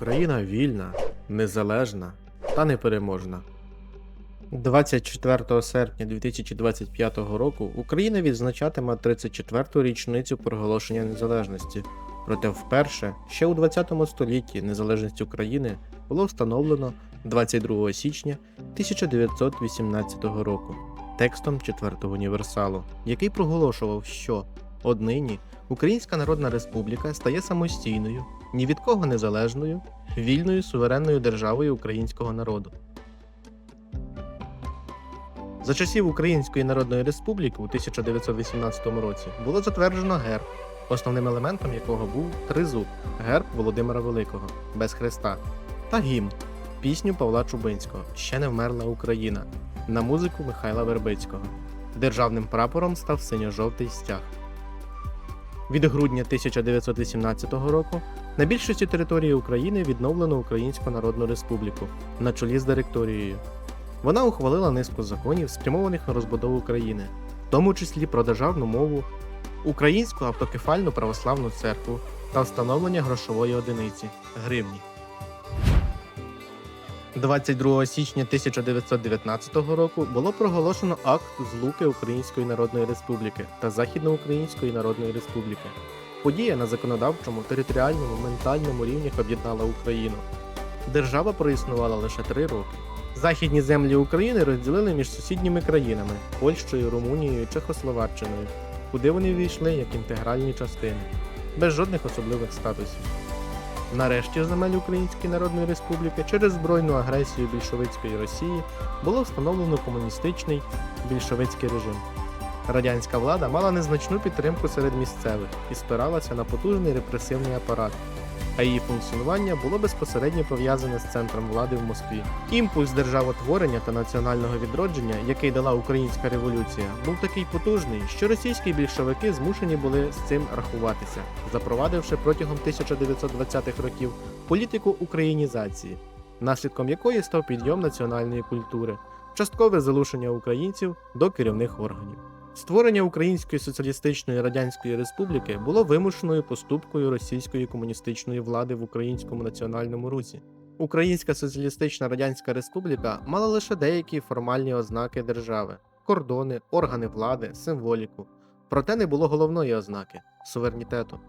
Україна вільна, незалежна та непереможна. 24 серпня 2025 року Україна відзначатиме 34-ту річницю проголошення незалежності. Проте вперше ще у 20 столітті незалежність України було встановлено 22 січня 1918 року текстом 4-го універсалу, який проголошував, що однині Українська Народна Республіка стає самостійною, ні від кого незалежною, вільною суверенною державою українського народу. За часів Української Народної Республіки у 1918 році було затверджено герб, основним елементом якого був тризуб герб Володимира Великого без хреста та гімн пісню Павла Чубинського Ще не вмерла Україна на музику Михайла Вербицького. Державним прапором став синьо-жовтий стяг. Від грудня 1918 року на більшості території України відновлено Українську Народну Республіку на чолі з директорією. Вона ухвалила низку законів, спрямованих на розбудову країни, в тому числі про державну мову, Українську автокефальну православну церкву та встановлення грошової одиниці гривні. 22 січня 1919 року було проголошено акт злуки Української Народної Республіки та Західноукраїнської Народної Республіки. Подія на законодавчому, територіальному, ментальному рівнях об'єднала Україну. Держава проіснувала лише три роки. Західні землі України розділили між сусідніми країнами Польщею, Румунією, Чехословаччиною, куди вони війшли як інтегральні частини, без жодних особливих статусів. Нарешті земель Української Народної Республіки через збройну агресію більшовицької Росії було встановлено комуністичний більшовицький режим. Радянська влада мала незначну підтримку серед місцевих і спиралася на потужний репресивний апарат, а її функціонування було безпосередньо пов'язане з центром влади в Москві. Імпульс державотворення та національного відродження, який дала українська революція, був такий потужний, що російські більшовики змушені були з цим рахуватися, запровадивши протягом 1920-х років політику українізації, наслідком якої став підйом національної культури, часткове залучення українців до керівних органів. Створення Української соціалістичної радянської республіки було вимушеною поступкою російської комуністичної влади в українському національному русі. Українська соціалістична радянська республіка мала лише деякі формальні ознаки держави: кордони, органи влади, символіку. Проте не було головної ознаки суверенітету.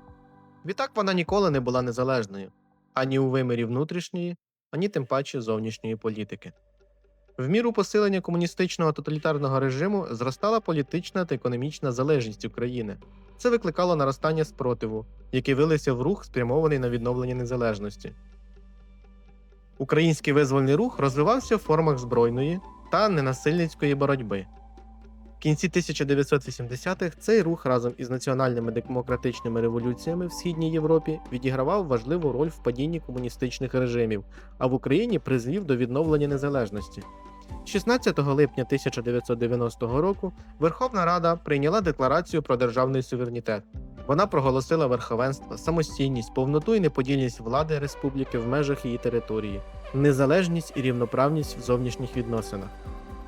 Відтак вона ніколи не була незалежною ані у вимірі внутрішньої, ані тим паче зовнішньої політики. В міру посилення комуністичного тоталітарного режиму зростала політична та економічна залежність України. Це викликало наростання спротиву, який вилився в рух, спрямований на відновлення незалежності. Український визвольний рух розвивався в формах збройної та ненасильницької боротьби. В кінці 1980-х цей рух разом із національними демократичними революціями в Східній Європі відігравав важливу роль в падінні комуністичних режимів, а в Україні призвів до відновлення незалежності. 16 липня 1990 року Верховна Рада прийняла декларацію про державний суверенітет. Вона проголосила верховенство, самостійність, повноту і неподільність влади республіки в межах її території, незалежність і рівноправність в зовнішніх відносинах.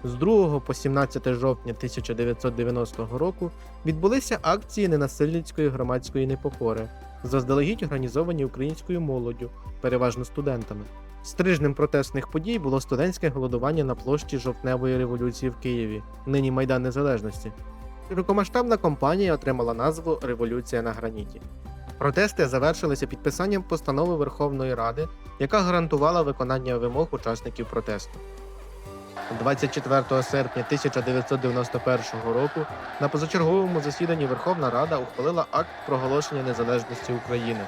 З 2 по 17 жовтня 1990 року відбулися акції ненасильницької громадської непокори, заздалегідь організовані українською молоддю, переважно студентами. Стрижнем протестних подій було студентське голодування на площі жовтневої революції в Києві, нині Майдан Незалежності. Широкомасштабна кампанія отримала назву Революція на граніті. Протести завершилися підписанням постанови Верховної Ради, яка гарантувала виконання вимог учасників протесту. 24 серпня 1991 року на позачерговому засіданні Верховна Рада ухвалила акт проголошення незалежності України,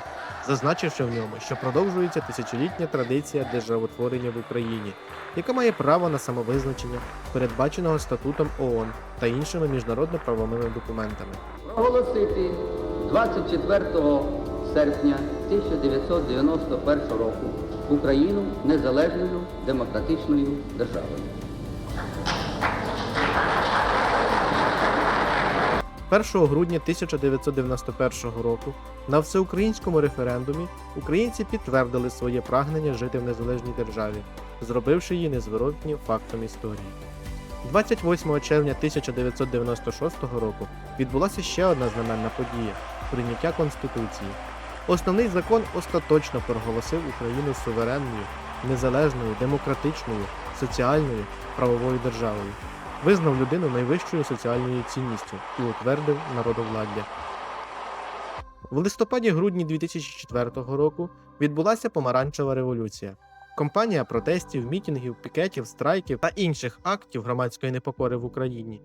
зазначивши в ньому, що продовжується тисячолітня традиція державотворення в Україні, яка має право на самовизначення, передбаченого статутом ООН та іншими міжнародно-правовими документами. Оголосити 24 серпня 1991 року Україну незалежною демократичною державою. 1 грудня 1991 року на всеукраїнському референдумі українці підтвердили своє прагнення жити в незалежній державі, зробивши її незворотнім фактом історії. 28 червня 1996 року відбулася ще одна знаменна подія прийняття Конституції. Основний закон остаточно проголосив Україну суверенною, незалежною, демократичною, соціальною, правовою державою, визнав людину найвищою соціальною цінністю і утвердив народовладдя. В листопаді-грудні 2004 року відбулася помаранчева революція. Компанія протестів, мітінгів, пікетів, страйків та інших актів громадської непокори в Україні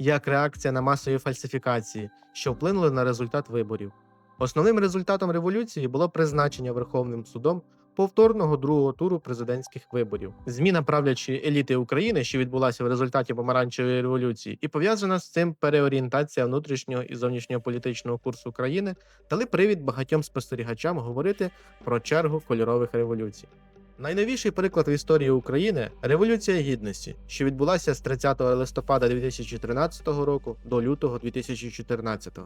як реакція на масові фальсифікації, що вплинули на результат виборів. Основним результатом революції було призначення Верховним судом повторного другого туру президентських виборів. Зміна правлячої еліти України, що відбулася в результаті помаранчевої революції, і пов'язана з цим переорієнтація внутрішнього і зовнішнього політичного курсу країни, дали привід багатьом спостерігачам говорити про чергу кольорових революцій. Найновіший приклад в історії України Революція Гідності, що відбулася з 30 листопада 2013 року до лютого 2014,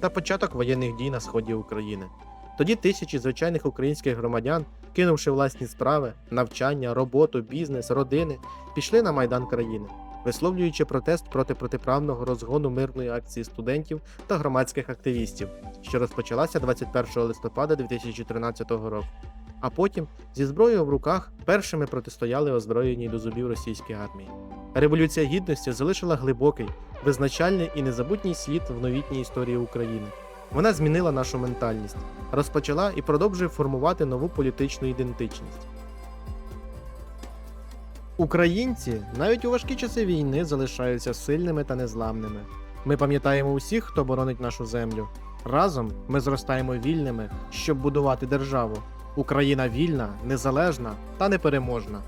та початок воєнних дій на сході України. Тоді тисячі звичайних українських громадян, кинувши власні справи, навчання, роботу, бізнес, родини, пішли на майдан країни, висловлюючи протест проти протиправного розгону мирної акції студентів та громадських активістів, що розпочалася 21 листопада 2013 року. А потім зі зброєю в руках першими протистояли озброєній до зубів російській армії. Революція гідності залишила глибокий, визначальний і незабутній слід в новітній історії України. Вона змінила нашу ментальність, розпочала і продовжує формувати нову політичну ідентичність. Українці навіть у важкі часи війни залишаються сильними та незламними. Ми пам'ятаємо усіх, хто боронить нашу землю. Разом ми зростаємо вільними, щоб будувати державу. Україна вільна, незалежна та непереможна.